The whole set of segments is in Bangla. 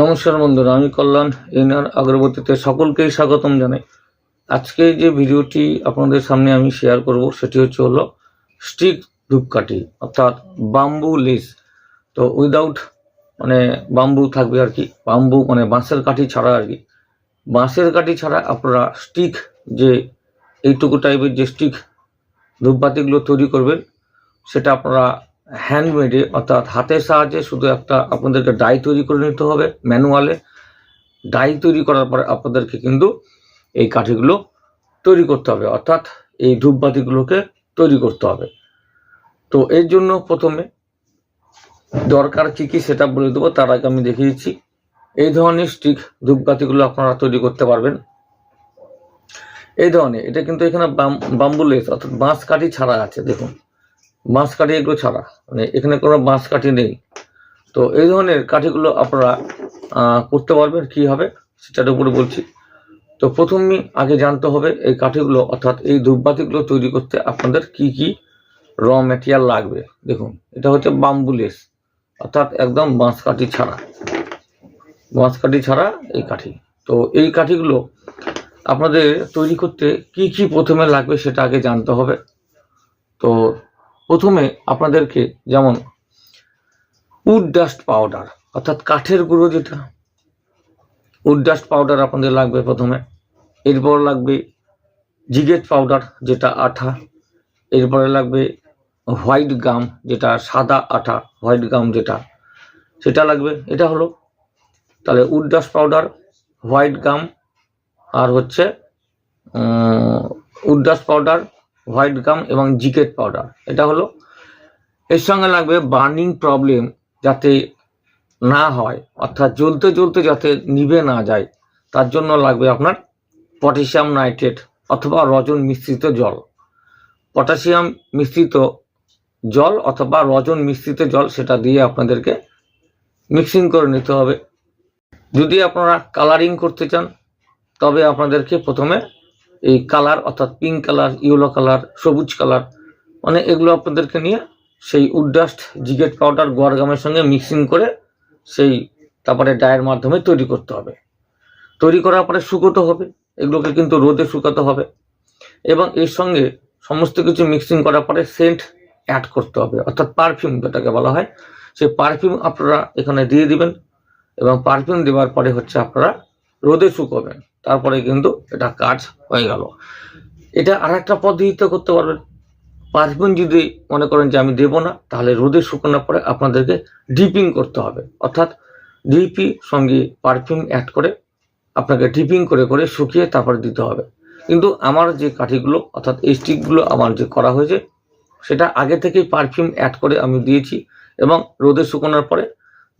নমস্কার বন্ধুরা, আমি কল্যাণ এনার অগ্রগতিতে সকলকেই স্বাগতম জানাই। আজকে যে ভিডিওটি আপনাদের সামনে আমি শেয়ার করব, সেটি হচ্ছে হলো স্টিক ধূপকাঠি, অর্থাৎ বাম্বু লেস। তো উইদাউট মানে বাম্বু থাকবে আর কি বাম্বু মানে বাঁশের কাঠি ছাড়া আর কি। বাঁশের কাঠি ছাড়া আপনারা স্টিক যে, এইটুকু টাইপের যে স্টিক ধূপবাতিগুলো তৈরি করবেন, সেটা আপনারা হ্যান্ডমেডে অর্থাৎ হাতের সাহায্যে শুধু একটা আপনাদেরকে ডাই তৈরি করে নিতে হবে ম্যানুয়ালে ডাই তৈরি করার পরে আপনাদেরকে কিন্তু এই কাঠিগুলো তৈরি করতে হবে, অর্থাৎ এই ধূপবাতিগুলোকে তৈরি করতে হবে। তো এর জন্য প্রথমে দরকার কী কী সেটা বলে দেবো, তার আগে আমি দেখিয়ে দিচ্ছি। এই ধরনের স্টিক ধূপবাতিগুলো আপনারা তৈরি করতে পারবেন। এই ধরনের, এটা কিন্তু এখানে বাম্বু লেস অর্থাৎ বাঁশ কাঠি ছাড়া আছে, দেখুন। বাঁশ কাঠি এগুলো ছাড়া। মানে এখানে কোনো বাঁশ কাঠি নেই। তো এই ধরনের কাঠিগুলো আপনারা করতে পারবেন। কি হবে সেটার উপরে বলছি। তো প্রথমে আগে জানতে হবে এই কাঠিগুলো, অর্থাৎ এই ধূপবাতিগুলো তৈরি করতে আপনাদের কি কি র ম্যাটেরিয়াল লাগবে। দেখুন, এটা হচ্ছে বাম্বুলেস অর্থাৎ একদম বাঁশ কাঠি ছাড়া। বাঁশ কাঠি ছাড়া এই কাঠি। তো এই কাঠিগুলো আপনাদের তৈরি করতে কি কি প্রথমে লাগবে সেটা আগে জানতে হবে। তো প্রথমে আপনাদেরকে যেমন উড ডাস্ট পাউডার, অর্থাৎ কাঠের গুঁড়ো যেটা, উড ডাস্ট পাউডার আপনাদের লাগবে প্রথমে, এরপর লাগবে জিগেট পাউডার যেটা আঠা, এরপরে লাগবে হোয়াইট গাম যেটা সাদা আঠা, হোয়াইট গাম যেটা, সেটা লাগবে, এটা হলো, তাহলে wood dust powder, white gum, আর হচ্ছে wood dust powder white gum এবং জিকেট পাউডার। এটা হলো, এর সঙ্গে লাগবে বার্নিং প্রবলেম যাতে না হয়, অর্থাৎ জ্বলতে জ্বলতে যাতে নিভে না যায়, তার জন্য লাগবে আপনার পটাশিয়াম নাইট্রেট অথবা রজন মিশ্রিত জল। পটাশিয়াম মিশ্রিত জল অথবা রজন মিশ্রিত জল সেটা দিয়ে আপনাদেরকে মিক্সিং করে নিতে হবে। যদি আপনারা কালারিং করতে চান, তবে আপনাদেরকে প্রথমে এই কালার অর্থাৎ পিঙ্ক কালার ইয়েলো কালার, সবুজ কালার মানে এগুলো আপনাদেরকে নিয়ে সেই উডডাস্ট জিগেট পাউডার গোয়ারগামের সঙ্গে মিক্সিং করে সেই তারপরে ডায়ের মাধ্যমে তৈরি করতে হবে। তৈরি করার পরে শুকোতে হবে, এগুলোকে কিন্তু রোদে শুকাতে হবে এবং এর সঙ্গে সমস্ত কিছু মিক্সিং করার পরে সেন্ট অ্যাড করতে হবে, অর্থাৎ পারফিউম যেটাকে বলা হয়। সেই পারফিউম আপনারা এখানে দিয়ে দিবেন এবং পারফিউম দেওয়ার পরে হচ্ছে আপনারা রোদে শুকোবেন। তারপরে কিন্তু এটা কাজ হয়ে গেল। এটা আর একটা পদ্ধতিতে করতে পারবেন। পারফিউম যদি মনে করেন যে আমি দেবো না, তাহলে রোদে শুকানোর পরে আপনাদেরকে ডিপিং করতে হবে। অর্থাৎ ডিপি সঙ্গে পারফিউম অ্যাড করে আপনাকে ডিপিং করে করে শুকিয়ে তারপরে দিতে হবে। কিন্তু আমার যে কাঠিগুলো, অর্থাৎ এই স্টিকগুলো আমার যে করা হয়েছে, সেটা আগে থেকেই পারফিউম অ্যাড করে আমি দিয়েছি এবং রোদে শুকানোর পরে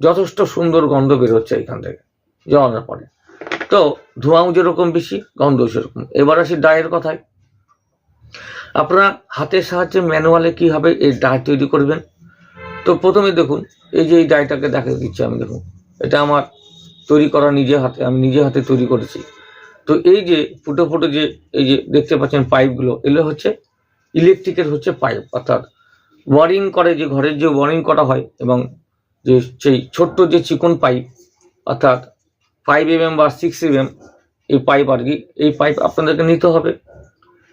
যথেষ্ট সুন্দর গন্ধ বেরোচ্ছে এখান থেকে জ্বালানোর পরে। তো ধোঁয়াও যেরকম বেশি গন্ধ সেরকম। এবার আসি ডায়ের কথায়। আপনারা হাতের সাহায্যে ম্যানুয়ালে কীভাবে এই ডায় তৈরি করবেন? তো প্রথমে দেখুন, এই যে এই ডায়টাকে দেখা দিচ্ছি আমি, দেখুন। এটা আমার তৈরি করা নিজে হাতে, আমি নিজে হাতে তৈরি করেছি। তো এই যে ফুটো ফুটো যে, এই যে দেখতে পাচ্ছেন পাইপগুলো, এগুলো হচ্ছে ইলেকট্রিকের হচ্ছে পাইপ, অর্থাৎ ওয়ারিং করে যে ঘরের যে ওয়ারিং করা হয় এবং যে সেই ছোট্ট যে চিকন পাইপ, অর্থাৎ ফাইভ এম এম বা সিক্স এম এই পাইপ আর কি, এই পাইপ আপনাদেরকে নিতে হবে।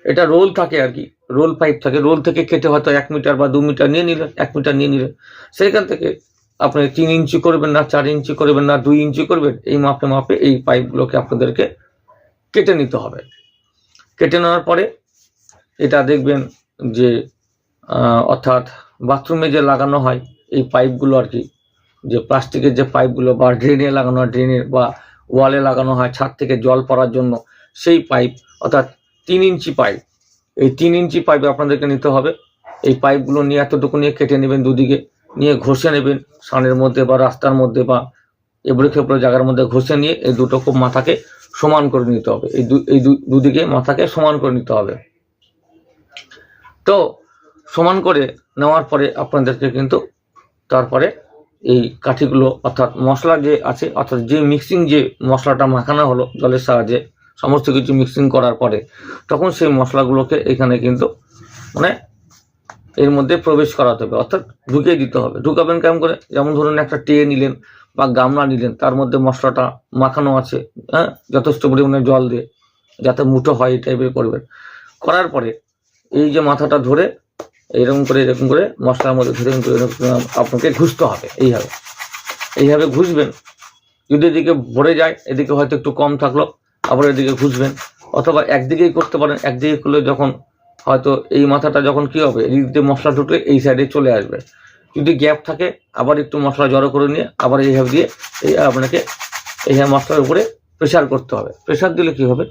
এটা রোল থাকে আর কি রোল পাইপ থাকে। রোল থেকে কেটে হয়তো এক মিটার বা দু মিটার নিয়ে নিলেন, এক মিটার নিয়ে নিলেন। সেখান থেকে আপনি তিন ইঞ্চি করবেন না, চার ইঞ্চি করবেন না, দুই ইঞ্চি করবেন, এই মাপে মাপে এই পাইপগুলোকে আপনাদেরকে কেটে নিতে হবে। কেটে নেওয়ার পরে এটা দেখবেন যে অর্থাৎ বাথরুমে যে লাগানো হয়, এই পাইপগুলো আর কি যে প্লাস্টিকের যে পাইপগুলো বা ড্রেনে লাগানো ড্রেনের বা ওয়ালে লাগানো হয়, ছাদ থেকে জল পড়ার জন্য, সেই পাইপ, অর্থাৎ তিন ইঞ্চি পাইপ, এই তিন ইঞ্চি পাইপ আপনাদেরকে নিতে হবে। এই পাইপগুলো নিয়ে এতটুকু নিয়ে কেটে নেবেন, দুদিকে নিয়ে ঘষে নেবেন, সানের মধ্যে বা রাস্তার মধ্যে বা এবড়ো খেবড়ো জায়গার মধ্যে ঘষে নিয়ে এই দুটো খুব মাথাকে সমান করে নিতে হবে। এই এই দুদিকে মাথাকে সমান করে নিতে হবে। তো সমান করে নেওয়ার পরে আপনাদেরকে কিন্তু তারপরে এই কাঠিগুলো অর্থাৎ মশলা যে আছে, অর্থাৎ যে মিক্সিং যে মশলাটা মাখানো হলো জলের সাহায্যে, সমস্ত কিছু মিক্সিং করার পরে, তখন সেই মশলাগুলোকে এখানে কিন্তু মানে এর মধ্যে প্রবেশ করাতে হবে, অর্থাৎ ঢুকিয়ে দিতে হবে। ঢুকাবেন কেমন করে? যেমন ধরুন একটা টে নিলেন বা গামলা নিলেন, তার মধ্যে মশলাটা মাখানো আছে হ্যাঁ যথেষ্ট পরিমাণে জল দিয়ে, যাতে মুঠো হয় এই টাইপের করবেন করার পরে এই যে মাথাটা ধরে এরকম করে এরকম করে মশলার মধ্যে ধরে আপনাকে ঘুষতে হবে, এইভাবে। এইভাবে ঘুষবেন। যদি এদিকে ভরে যায়, এদিকে হয়তো একটু কম থাকল, আবার এদিকে ঘুষবেন। অথবা একদিকেই করতে পারেন, একদিকে করলে যখন হয়তো এই মাথাটা যখন কি হবে, এদিক দিয়ে মশলা ঢুকলে এই সাইডে চলে আসবে। যদি গ্যাপ থাকে, আবার একটু মশলা জড়ো করে নিয়ে আবার এইভাবে দিয়ে এই আপনাকে এইভাবে মশলার উপরে প্রেশার করতে হবে। প্রেশার দিলে কি হবে?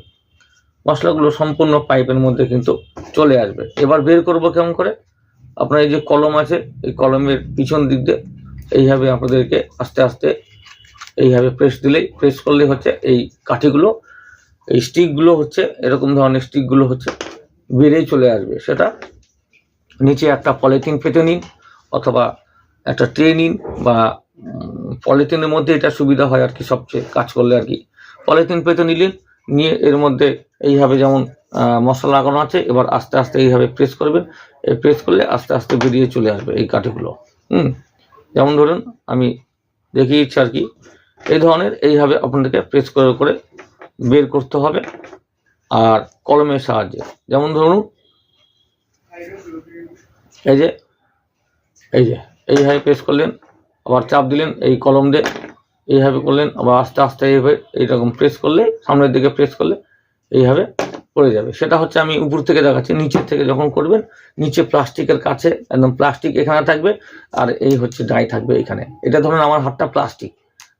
মশলাগুলো সম্পূর্ণ পাইপের মধ্যে কিন্তু চলে আসবে। এবার বের করব কেমন করে? আপনার এই যে কলম আছে, এই কলমের পিছন দিক দিয়ে এইভাবে আপনাদেরকে আস্তে আস্তে এইভাবে প্রেস দিলেই প্রেস করলে হচ্ছে এই কাঠিগুলো, এই স্টিকগুলো হচ্ছে, এরকম ধরনের স্টিকগুলো হচ্ছে বেড়েই চলে আসবে। সেটা নিচে একটা পলিথিন পেতে নিন অথবা একটা ট্রে নিন বা পলিথিনের মধ্যে এটা সুবিধা হয় আর কি সবচেয়ে কাজ করলে আর কি। পলিথিন পেতে নিলেন, নিয়ে এর মধ্যে এইভাবে যেমন মশলা লাগানো আছে, এবার আস্তে আস্তে এইভাবে প্রেস করবেন। এই প্রেস করলে আস্তে আস্তে বেরিয়ে চলে আসবে এই কাঠিগুলো। হুম? যেমন ধরুন, আমি দেখিয়েছি আর কি, এই ধরনের এইভাবে আপনাদেরকে প্রেস করে করে বের করতে হবে। আর কলমের সাহায্যে, যেমন ধরুন, এই যে এই যে, এইভাবে প্রেস করলেন, আবার চাপ দিলেন এই কলম দিয়ে, এইভাবে করলেন, আবার আস্তে আস্তে এইভাবে এইরকম প্রেস করলে, সামনের দিকে প্রেস করলে এইভাবে পড়ে যাবে। সেটা হচ্ছে আমি উপর থেকে দেখাচ্ছি, নিচের থেকে যখন করবেন, নিচে প্লাস্টিকের কাছে, একদম প্লাস্টিক এখানে থাকবে আর এই হচ্ছে ডাই থাকবে এখানে। এটা ধরুন আমার হাতটা প্লাস্টিক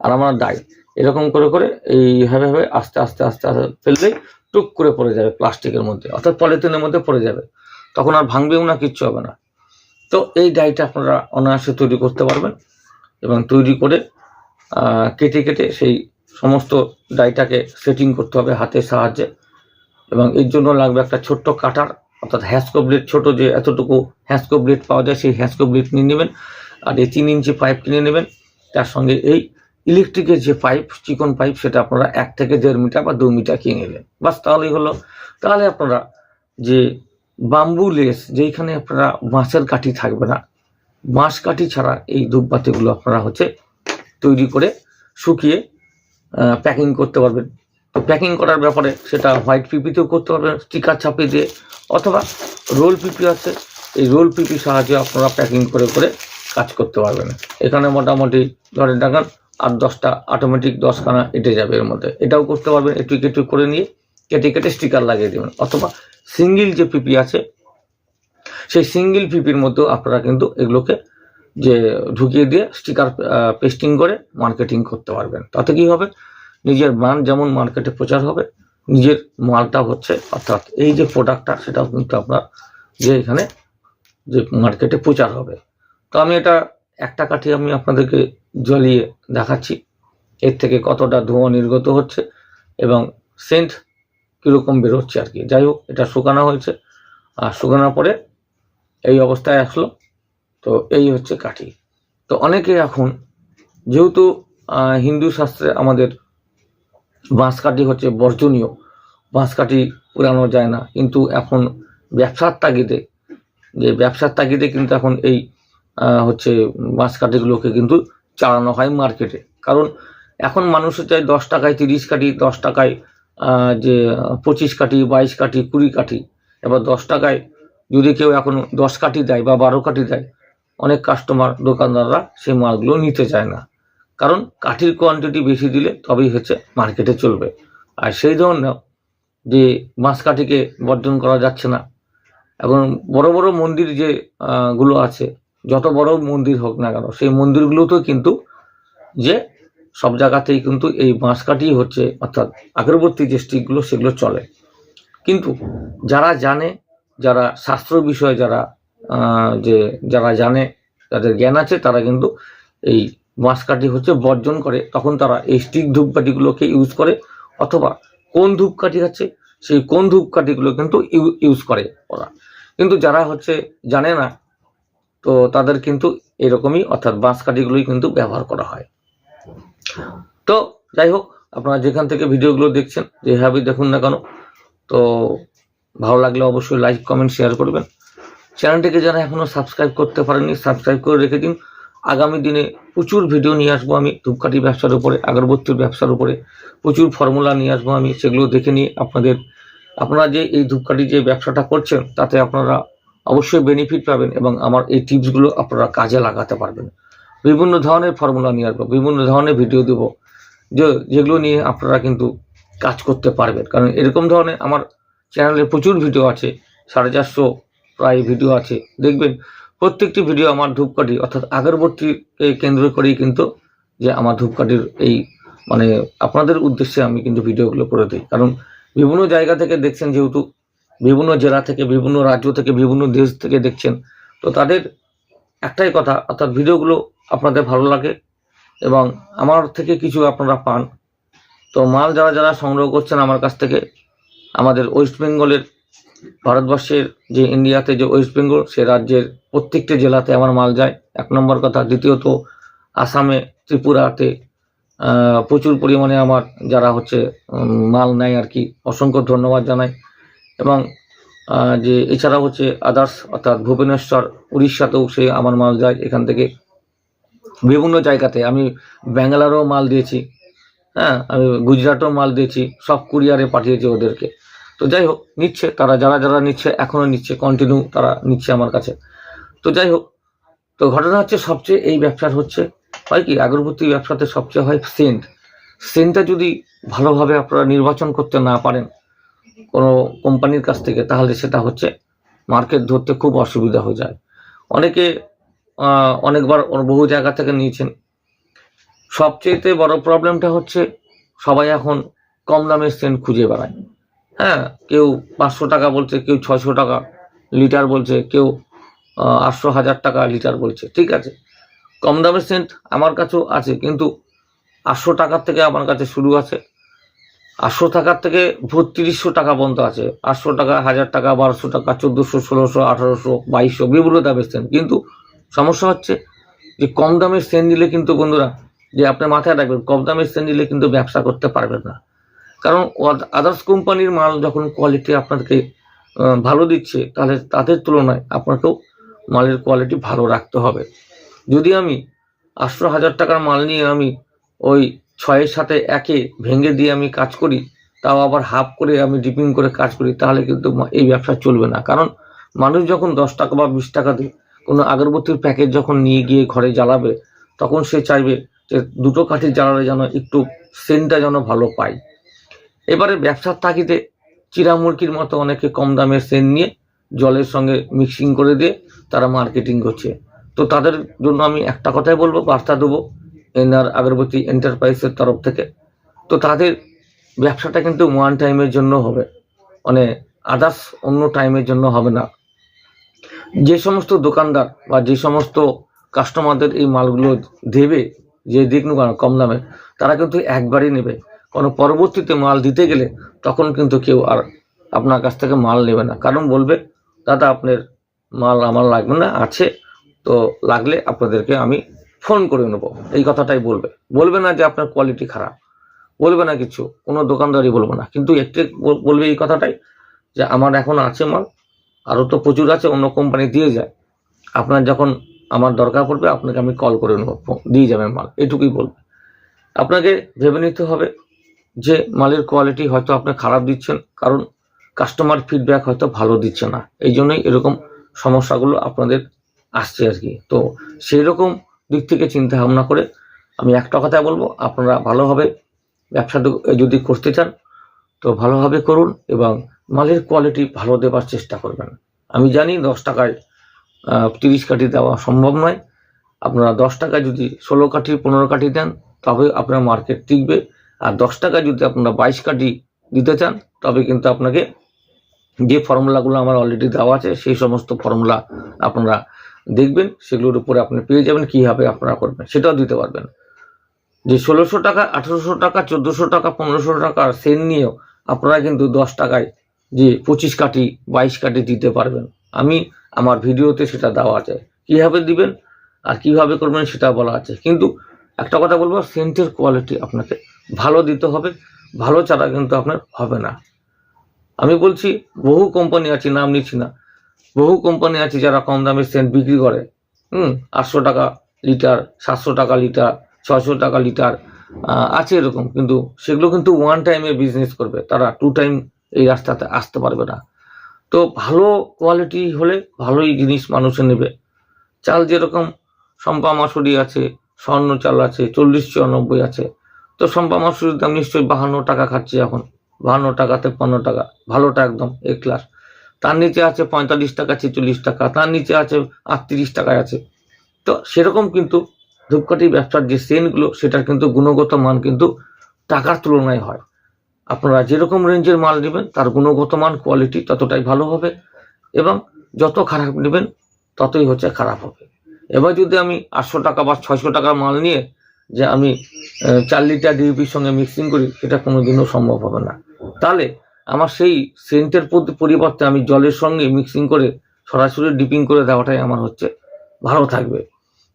আর আমার ডাই। এরকম করে করে এইভাবে, ভাবে আস্তে আস্তে আস্তে আস্তে ফেললেই টুক করে পড়ে যাবে প্লাস্টিকের মধ্যে, অর্থাৎ পলিথিনের মধ্যে পড়ে যাবে। তখন আর ভাঙবেও না, কিচ্ছু হবে না। তো এই ডাইটা আপনারা অনায়াসে তৈরি করতে পারবেন এবং তৈরি করে কেটে কেটে সেই সমস্ত ডাইটাকে সেটিং করতে হবে হাতের সাহায্যে। এবং এর জন্য লাগবে একটা ছোট্ট কাটার, অর্থাৎ হ্যাসকো ব্লেড ছোটো যে এতটুকু হ্যাসকো ব্লেড পাওয়া যায় সেই হ্যাসকো ব্লেড নিয়ে নেবেন আর এই তিন ইঞ্চি পাইপ কিনে নেবেন। তার সঙ্গে এই ইলেকট্রিকের যে পাইপ চিকন পাইপ সেটা আপনারা এক থেকে দেড় মিটার বা দু মিটার কিনে নেবেন। বাস তাহলেই হলো। তাহলে আপনারা যে বাম্বু লেস যেইখানে আপনারা বাঁশের কাঠি থাকবে না বাঁশ কাঠি ছাড়া এই ধূপবাতিগুলো আপনারা হচ্ছে তৈরি করে শুকিয়ে প্যাকিং করতে পারবেন। তো প্যাকিং করার ব্যাপারে সেটা হোয়াইট পিপিতেও করতে পারবেন স্টিকার ছাপিয়ে দিয়ে, অথবা রোল পিপি আছে, এই রোল পিপি সাহায্যে আপনারা প্যাকিং করে করে কাজ করতে পারবেন। এখানে মোটামুটি ধরে ডাকান আট দশটা অটোমেটিক দশখানা এটে যাবে এর মধ্যে। এটাও করতে পারবেন, একটু একটু করে নিয়ে কেটে কেটে স্টিকার লাগিয়ে দেবেন। অথবা সিঙ্গেল যে পিপি আছে, সেই সিঙ্গেল পিপির মধ্যেও আপনারা কিন্তু এগুলোকে যে ঢুকিয়ে দিয়ে স্টিকার পেস্টিং করে মার্কেটিং করতে পারবেন। তাতে কি হবে? নিজের ব্র্যান্ড যেমন মার্কেটে প্রচার হবে, নিজের মালটা হচ্ছে, অর্থাৎ এই যে প্রোডাক্টটা সেটাও কিন্তু আপনার যে এখানে যে মার্কেটে প্রচার হবে। তো আমি এটা একটা কাঠি আমি আপনাদেরকে জ্বলিয়ে দেখাচ্ছি, এর থেকে কতটা ধোঁয়া নির্গত হচ্ছে এবং সেন্ট কীরকম বেরোচ্ছে আর কি। যাই হোক, এটা শুকানো হয়েছে, আর শুকানোর পরে এই অবস্থায় আসলো। তো এই হচ্ছে কাঠি। তো অনেকে এখন যেহেতু হিন্দু শাস্ত্রে আমাদের বাঁশ কাঠি হচ্ছে বর্জনীয়। বাঁশ কাঠি পুরানো যায় না। কিন্তু এখন ব্যবসার তাগিদে, যে ব্যবসার তাগিদে কিন্তু এখন এই হচ্ছে বাঁশ কাঠিগুলোকে কিন্তু চালানো হয় মার্কেটে। কারণ এখন মানুষের চাই দশ টাকায় তিরিশ কাঠি, দশ টাকায় যে পঁচিশ কাঠি, বাইশ কাঠি, কুড়ি কাঠি। এবার দশ টাকায় যদি কেউ এখন দশ কাঠি দেয় বা বারো কাঠি দেয়, অনেক কাস্টমার দোকানদাররা সেই মালগুলো নিতে চায় না। কারণ কাঠির কোয়ান্টিটি বেশি দিলে তবেই হচ্ছে মার্কেটে চলবে। আর সেই ধরনের যে বাঁশ কাঠিকে বর্জন করা যাচ্ছে না, এখন বড় বড় মন্দির যে গুলো আছে, যত বড় মন্দির হোক না কেন, সেই মন্দিরগুলোতেও কিন্তু যে সব জায়গাতেই কিন্তু এই বাঁশ হচ্ছে, অর্থাৎ আগরবর্তী যে স্টিকগুলো, সেগুলো চলে। কিন্তু যারা জানে, যারা শাস্ত্র বিষয়ে যারা যে, যারা জানে, যাদের জ্ঞান আছে, তারা কিন্তু এই বাঁশকাঠি হচ্ছে বর্জন করে, তখন তারা এই স্টিক ধূপকাঠিগুলোকে ইউজ করে, অথবা কোন ধূপকাঠি আছে, সেই কোন ধূপকাঠিগুলো কিন্তু ইউজ করে ওরা। কিন্তু যারা হচ্ছে জানে না, তো তাদের কিন্তু এরকমই, অর্থাৎ বাঁশকাঠিগুলোই কিন্তু ব্যবহার করা হয়। তো যাই হোক, আপনারা যেখান থেকে ভিডিওগুলো দেখছেন, যেভাবেই দেখুন না কেন, তো ভালো লাগলে অবশ্যই লাইক কমেন্ট শেয়ার করবেন। চ্যানেলটিকে যারা এখনও সাবস্ক্রাইব করতে পারেননি সাবস্ক্রাইব করে রেখে দিন। আগামী দিনে প্রচুর ভিডিও নিয়ে আসব আমি। ধূপকাঠি ব্যবসার উপরে, আগরবত্তির ব্যবসার উপরে প্রচুর ফর্মুলা নিয়ে আসব আমি। সেগুলো দেখে নিয়ে আপনাদের, আপনারা যে এই ধূপকাঠি যে ব্যবসাটা করছেন, তাতে আপনারা অবশ্যই বেনিফিট পাবেন এবং আমার এই টিপসগুলো আপনারা কাজে লাগাতে পারবেন। বিভিন্ন ধরনের ফর্মুলা নিয়ে আসব, বিভিন্ন ধরনের ভিডিও দেবো, যে, যেগুলো নিয়ে আপনারা কিন্তু কাজ করতে পারবেন। কারণ এরকম ধরনের আমার চ্যানেলে প্রচুর ভিডিও আছে, সাড়ে চারশো প্রায় ভিডিও আছে। দেখবেন প্রত্যেকটি ভিডিও আমার ধূপকাঠি, অর্থাৎ আগরবর্তীকে কেন্দ্র করেই কিন্তু যে আমার ধূপকাঠির এই মানে আপনাদের উদ্দেশ্যে আমি কিন্তু ভিডিওগুলো করে দিই। কারণ বিভিন্ন জায়গা থেকে দেখছেন যেহেতু, বিভিন্ন জেলা থেকে, বিভিন্ন রাজ্য থেকে, বিভিন্ন দেশ থেকে দেখছেন, তো তাদের একটাই কথা, অর্থাৎ ভিডিওগুলো আপনাদের ভালো লাগে এবং আমার থেকে কিছু আপনারা পান। তো মাল যারা যারা সংগ্রহ করছেন আমার কাছ থেকে, আমাদের ওয়েস্ট বেঙ্গলের ভারতবর্ষের যে ইন্ডিয়াতে, যে ওয়েস্ট বেঙ্গল, সে রাজ্যের প্রত্যেকটি জেলাতে আমার মাল যায়। এক নম্বর কথা, দ্বিতীয়ত আসামে, ত্রিপুরাতে প্রচুর পরিমাণে আমার যারা হচ্ছে মাল নেয় আর কি। অসংখ্য ধন্যবাদ জানাই। এবং যে এছাড়া হচ্ছে আদার্স অর্থাৎ ভুবনেশ্বর, উড়িষ্যাতেও সে আমার মাল যায় এখান থেকে। বিভিন্ন জায়গাতে আমি ব্যাঙ্গালোরেও মাল দিয়েছি হ্যাঁ আমি গুজরাটেও মাল দিয়েছি, সব কুরিয়ারে পাঠিয়েছি ওদেরকে। তো যাই হোক, নিচ্ছে, তারা যারা যারা নিচ্ছে এখনও নিচ্ছে কন্টিনিউ তারা নিচ্ছে আমার কাছে। তো যাই হোক, তো ঘটনা হচ্ছে সবচেয়ে, এই ব্যবসার হচ্ছে, হয় কি আগরবতী ব্যবসাতে সবচেয়ে হয় সেন্ট। সেন্টটা যদি ভালোভাবে আপনারা নির্বাচন করতে না পারেন, কোনো কোম্পানির কাছ থেকে, তাহলে সেটা হচ্ছে মার্কেট ধরতে খুব অসুবিধা হয়ে যায়। অনেকে অনেকবার বহু জায়গা থেকে নিয়েছেন। সবচেয়েতে বড় প্রবলেমটা হচ্ছে, সবাই এখন কম দামের সেন্ট খুঁজে বেড়ায়। হ্যাঁ কেউ পাঁচশো টাকা বলছে, কেউ ছয়শো টাকা লিটার বলছে, কেউ আটশো হাজার টাকা লিটার বলছে, ঠিক আছে? কম দামের সেন্ট আমার কাছেও আছে, কিন্তু আটশো টাকার থেকে আমার কাছে শুরু আছে। আটশো টাকার থেকে বত্রিশশো টাকা পর্যন্ত আছে। আটশো টাকা, হাজার টাকা, বারোশো টাকা, চোদ্দোশো, ষোলোশো, আঠারোশো, বাইশশো, বিভিন্ন দামের সেন্ট কিন্তু সমস্যা হচ্ছে যে কম দামের সেন্ট নিলে কিন্তু বন্ধুরা, যে আপনি মাথায় রাখবেন, কম দামের সেন্ট নিলে কিন্তু ব্যবসা করতে পারবেন না। কারণ আদার্স কোম্পানির মাল যখন কোয়ালিটি আপনাদেরকে আহ, ভালো দিচ্ছে তাহলে তাদের তুলনায় আপনাকেও মালের কোয়ালিটি ভালো রাখতে হবে। যদি আমি আটশো হাজার টাকার মাল নিয়ে আমি ওই ছয়ের সাথে একে ভেঙে দিয়ে আমি কাজ করি তাও আবার হাফ করে আমি ডিপিং করে কাজ করি তাহলে কিন্তু এই ব্যবসা চলবে না। কারণ মানুষ যখন দশ টাকা বা বিশ টাকা দিয়ে কোনো আগরবত্তির প্যাকেট যখন নিয়ে গিয়ে ঘরে জ্বালাবে তখন সে চাইবে যে দুটো কাঠি জ্বালালে যেন একটু সেন্টটা যেন ভালো পায়। এবারে ব্যবসার তাগিদে চিরা মুরগির মতো অনেকে কম দামের সেন্ট নিয়ে জলের সঙ্গে মিক্সিং করে দিয়ে তারা মার্কেটিং করছে। তো তাদের জন্য আমি একটা কথাই বলব, বার্তা দেবো এনআর আগরবতী এন্টারপ্রাইজের তরফ থেকে। তো তাদের ব্যবসাটা কিন্তু ওয়ান টাইমের জন্য হবে মানে আদার্স অন্য টাইমের জন্য হবে না। যে সমস্ত দোকানদার বা যে সমস্ত কাস্টমারদের এই মালগুলো দেবে, যে দিক না কম দামে, তারা কিন্তু একবারই নেবে। কোনো পরবর্তীতে মাল দিতে গেলে তখন কিন্তু কেউ আর আপনার কাছ থেকে মাল নেবে না। কারণ বলবে, দাদা, আপনার মাল আমার লাগবে না, আছে। তো লাগলে আপনাদেরকে আমি ফোন করে নেব। এই কথাটাই বলবে। বলবে না যে আপনার কোয়ালিটি খারাপ। বলবে না কিছু। কোনো দোকানদারই বলবে না। কিন্তু একটি বলবে এই কথাটাই যে, আমার এখন আছে মাল। আরও তো প্রচুর আছে, অন্য কোম্পানি দিয়ে যায়। আপনার যখন আমার দরকার পড়বে, আপনাকে আমি কল করে নেব। দিয়ে যাবেন মাল। এটুকুই বলবে। আপনাকে ভেবে নিতে হবে। যে মালের কোয়ালিটি হয়তো আপনি খারাপ দিচ্ছেন, কারণ কাস্টমার ফিডব্যাক হয়তো ভালো দিচ্ছে না। এই জন্যই এরকম সমস্যাগুলো আপনাদের আসছে আর কি। তো সেই রকম দিক থেকে চিন্তা ভাবনা করে আমি একটা কথা বলব, আপনারা ভালোভাবে ব্যবসা যদি করতে চান, তো ভালোভাবে করুন এবং মালের কোয়ালিটি ভালো দেওয়ার চেষ্টা করবেন। আমি জানি দশ টাকায় তিরিশ কাঠি দেওয়া সম্ভব নয়। আপনারা দশ টাকায় যদি ষোলো কাঠি, পনেরো কাঠি দেন, তবে আপনার মার্কেট টিকবে। আর দশ টাকায় যদি আপনারা বাইশ কাঠি দিতে চান, তবে কিন্তু আপনাকে যে ফর্মুলাগুলো আমার অলরেডি দেওয়া আছে, সেই সমস্ত ফর্মুলা আপনারা দেখবেন, সেগুলোর উপরে আপনি পেয়ে যাবেন, কীভাবে আপনারা করবেন, সেটাও দিতে পারবেন। যে ষোলোশো টাকা, আঠেরোশো টাকা, চোদ্দোশো টাকা, পনেরোশো টাকার সেন নিয়েও আপনারা কিন্তু দশ টাকায় যে পঁচিশ কাঠি, বাইশ কাঠি দিতে পারবেন। আমি আমার ভিডিওতে সেটা দেওয়া আছে। কীভাবে দিবেন আর কীভাবে করবেন সেটা বলা আছে। কিন্তু একটা কথা বলব সেন্টের কোয়ালিটি আপনাকে ভালো দিতে হবে, ভালো চারা কিন্তু আপনার হবে না। আমি বলছি, বহু কোম্পানি আছে, নাম নিচ্ছি না, বহু কোম্পানি আছে যারা কম দামে সেন্ট বিক্রি করে। হুম, আটশো টাকা লিটার, সাতশো টাকা লিটার ছশো টাকা লিটার আছে এরকম, কিন্তু সেগুলো কিন্তু ওয়ান টাইমে বিজনেস করবে, তারা টু টাইম এই রাস্তাতে আসতে পারবে না। তো ভালো কোয়ালিটি হলে ভালোই জিনিস মানুষে নেবে। চাল যেরকম সম্পা মাসুরি আছে, স্বর্ণ চাল আছে, চল্লিশ চুরানব্বই আছে তো সম্পা মাসুরির দাম নিশ্চয়ই বাহান্ন টাকা খাচ্ছে এখন। বাহান্ন টাকা, তেপ্পান্ন টাকা, ভালোটা একদম, এ ক্লাস তার নিচে আছে পঁয়তাল্লিশ টাকা, ছেচল্লিশ টাকা, তার নিচে আছে আটত্রিশ টাকায় আছে। তো সেরকম কিন্তু ধূপকাঠি ব্যবসার যে সেন্টগুলো সেটার কিন্তু গুণগত মান কিন্তু টাকার তুলনায় হয়। আপনারা যেরকম রেঞ্জের মাল নেবেন, তার গুণগত মান কোয়ালিটি ততটাই ভালো হবে এবং যত খারাপ নেবেন, ততই হচ্ছে খারাপ হবে। এবার যদি আমি আটশো টাকা বা ছয়শো টাকার মাল নিয়ে যে আমি চার লিটার ডিউপির সঙ্গে মিক্সিং করি, এটা কোনোদিনও সম্ভব হবে না। তাহলে আমার সেই সেন্টের পরি- পরিবর্তে আমি জলের সঙ্গে মিক্সিং করে সরাসরি ডিপিং করে দেওয়াটাই আমার হচ্ছে ভালো থাকবে।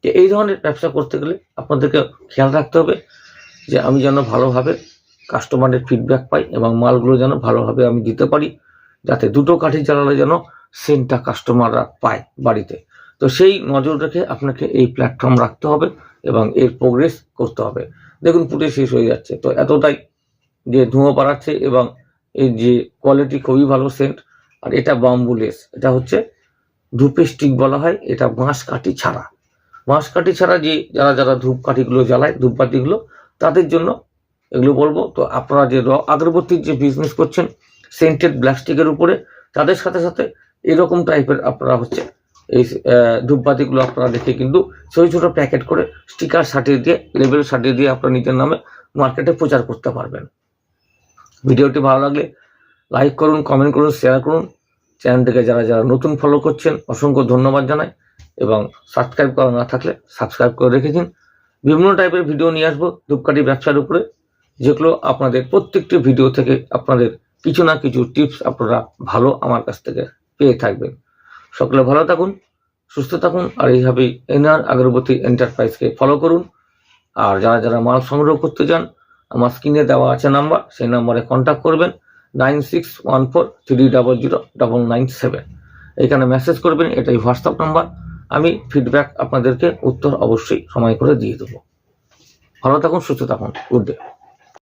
তো এই ধরনের ব্যবসা করতে গেলে আপনাদেরকে খেয়াল রাখতে হবে যে আমি যেন ভালোভাবে কাস্টমারের ফিডব্যাক পাই এবং মালগুলো যেন ভালোভাবে আমি দিতে পারি, যাতে দুটো কাঠি জ্বালালে যেন সেন্টটা কাস্টমাররা পায় বাড়িতে। তো সেই নজর রেখে আপনাকে এই প্ল্যাটফর্ম রাখতে হবে। এবং এর প্রোগ্রেস করতে হবে। দেখুন পুটে শেষ হয়ে যাচ্ছে। তো এতটাই যে ধুঁয়ো পাড়াচ্ছে এবং এর যে কোয়ালিটি খুবই ভালো সেন্ট আর এটা বাম্বুলেস এটা হচ্ছে ধূপের স্টিক বলা হয়। এটা বাঁশ কাঠি ছাড়া। বাঁশ কাঠি ছাড়া যে যারা যারা ধূপ কাঠিগুলো জ্বালায়, ধূপকাঠিগুলো, তাদের জন্য এগুলো বলব। তো আপনারা যে র আগরবত্তির যে বিজনেস করছেন সেন্টেড প্লাস্টিকের উপরে, তাদের সাথে সাথে এরকম টাইপের আপনারা হচ্ছে এই ধূপবাতিগুলো আপনারা দেখে কিন্তু ছোটো ছোটো প্যাকেট করে স্টিকার সাটিয়ে দিয়ে, লেবেল সাটিয়ে দিয়ে আপনার নিজের নামে মার্কেটে প্রচার করতে পারবেন। ভিডিওটি ভালো লাগলে লাইক করুন, কমেন্ট করুন, শেয়ার করুন। চ্যানেলটিকে যারা যারা নতুন ফলো করছেন, অসংখ্য ধন্যবাদ জানাই এবং সাবস্ক্রাইব করা না থাকলে সাবস্ক্রাইব করে রেখে দিন। বিভিন্ন টাইপের ভিডিও নিয়ে আসব ধূপকাঠি ব্যবসার উপরে। যেগুলো আপনাদের প্রত্যেকটি ভিডিও থেকে আপনাদের কিছু না কিছু টিপস আপনারা ভালো আমার কাছ থেকে পেয়ে থাকবেন। সকলে ভালো থাকুন, সুস্থ থাকুন, আর এইভাবেই এনআর আগরবতী এন্টারপ্রাইজকে ফলো করুন। আর যারা যারা মাল সংগ্রহ করতে চান, আমার স্ক্রিনে দেওয়া আছে নাম্বার সেই নাম্বারে কন্ট্যাক্ট করবেন nine six one four three double zero double nine seven এখানে মেসেজ করবেন, এটাই হোয়াটসঅ্যাপ নাম্বার আমি ফিডব্যাক আপনাদেরকে উত্তর অবশ্যই সময় করে দিয়ে দেবো। ভালো থাকুন, সুস্থ থাকুন। Good day